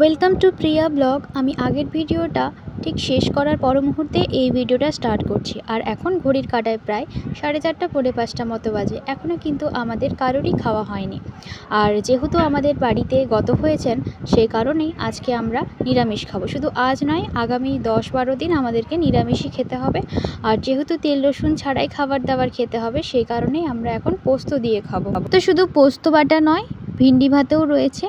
Welcome to Priya blog. আমি আগের ভিডিওটা ঠিক শেষ করার পর মুহূর্তে এই ভিডিওটা স্টার্ট করছি। আর এখন ঘড়ির কাটায় প্রায় সাড়ে চারটা, পৌনে পাঁচটা মতো বাজে। এখনও কিন্তু আমাদের কারোরই খাওয়া হয়নি। আর যেহেতু আমাদের বাড়িতে গত হয়েছেন সেই কারণেই আজকে আমরা নিরামিষ খাব। শুধু আজ নয়, আগামী দশ বারো দিন আমাদেরকে নিরামিষই খেতে হবে। আর যেহেতু তেল, রসুন ছাড়াই খাবার দাবার খেতে হবে সেই কারণেই আমরা এখন পোস্ত দিয়ে খাব। তো শুধু পোস্ত বাটা নয়, ভিন্ডি ভাতেও রয়েছে।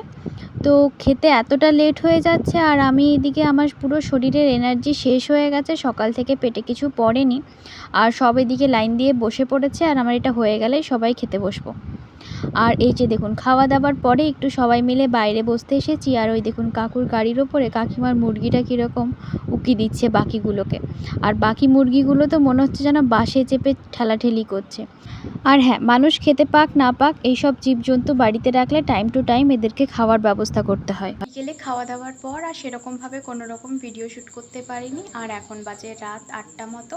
তো খেতে এতটা লেট হয়ে যাচ্ছে আর আমি এদিকে আমার পুরো শরীরের এনার্জি শেষ হয়ে গেছে, সকাল থেকে পেটে কিছু পড়েনি। আর সব এদিকে লাইন দিয়ে বসে পড়েছে আর আমার এটা হয়ে গেলেই সবাই খেতে বসবো। আর এই যে দেখুন, খাওয়া দাওয়ার পরে একটু সবাই মিলে বাইরে বসতে এসেছি আর ওই দেখুন কাকুর গাড়ির ওপরে কাকিমার মুরগিটা কীরকম উকি দিচ্ছে বাকিগুলোকে। আর বাকি মুরগিগুলো তো মনে হচ্ছে যেন বাসে চেপে ঠেলাঠেলি করছে। আর হ্যাঁ মানুষ খেতে পাক, না পাক, এইসব জীবজন্তু বাড়িতে রাখলে টাইম টু টাইম এদেরকে খাওয়ার ব্যবস্থা করতে হয়। বিকেলে খাওয়া দাওয়ার পর আর সেরকমভাবে কোনো রকম ভিডিও শ্যুট করতে পারিনি। আর এখন বাজে রাত আটটা মতো।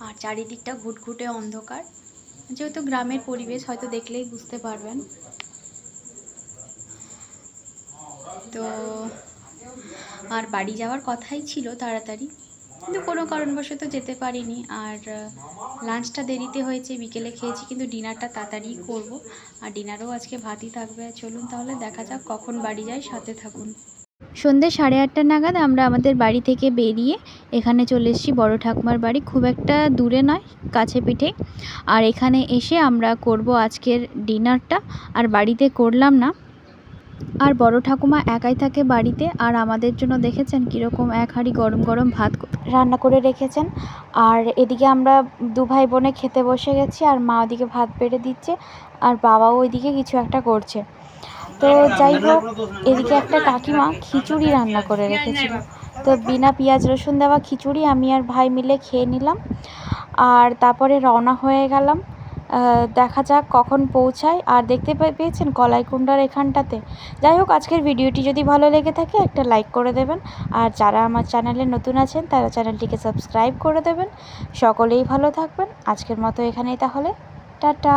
আর চারিদিকটা ঘুটঘুটে অন্ধকার। যেহেতু গ্রামের পরিবেশ হয়তো দেখলেই বুঝতে পারবেন। তো আর বাড়ি যাওয়ার কথাই ছিল তাড়াতাড়ি। কিন্তু কোনো কারণবশত যেতে পারিনি। আর লাঞ্চটা দেরিতে হয়েছে, বিকেলে খেয়েছি, কিন্তু ডিনারটা তাড়াতাড়ি করব। আর ডিনারও আজকে ভাতই থাকবে। চলুন তাহলে দেখা যাক কখন বাড়ি যাই, সাথে থাকুন। সন্ধ্যে সাড়ে আটটা নাগাদ আমরা আমাদের বাড়ি থেকে বেরিয়ে এখানে চলে এসেছি বড় ঠাকুমার বাড়ি। খুব একটা দূরে নয়, কাছে পিঠে। আর এখানে এসে আমরা করব আজকের ডিনারটা। আর বাড়িতে করলাম না। আর বড় ঠাকুমা একাই থাকে বাড়িতে। আর আমাদের জন্য দেখেছেন কীরকম এক হাঁড়ি গরম গরম ভাত রান্না করে রেখেছেন। আর এদিকে আমরা দু ভাই বোনে খেতে বসে গেছি। আর মা ওদিকে ভাত বেড়ে দিচ্ছে। আর বাবাও ওইদিকে কিছু একটা করছে। তো যাই হোক, এদিকে একটা কাকিমা খিচুড়ি রান্না করে রেখেছিল। তো বিনা পেঁয়াজ রসুন দেওয়া খিচুড়ি আমি আর ভাই মিলে খেয়ে নিলাম। আর তারপরে রওনা হয়ে গেলাম। দেখা যাক কখন পৌঁছায়। আর দেখতে পেয়েছেন কলাইকুণ্ডার এখানটাতে? যাই হোক, আজকের ভিডিওটি যদি ভালো লেগে থাকে, একটা লাইক করে দেবেন। আর যারা আমার চ্যানেলে নতুন আছেন, তারা চ্যানেলটিকে সাবস্ক্রাইব করে দেবেন। সকলেই ভালো থাকবেন। আজকের মতো এখানেই তাহলে। টাটা!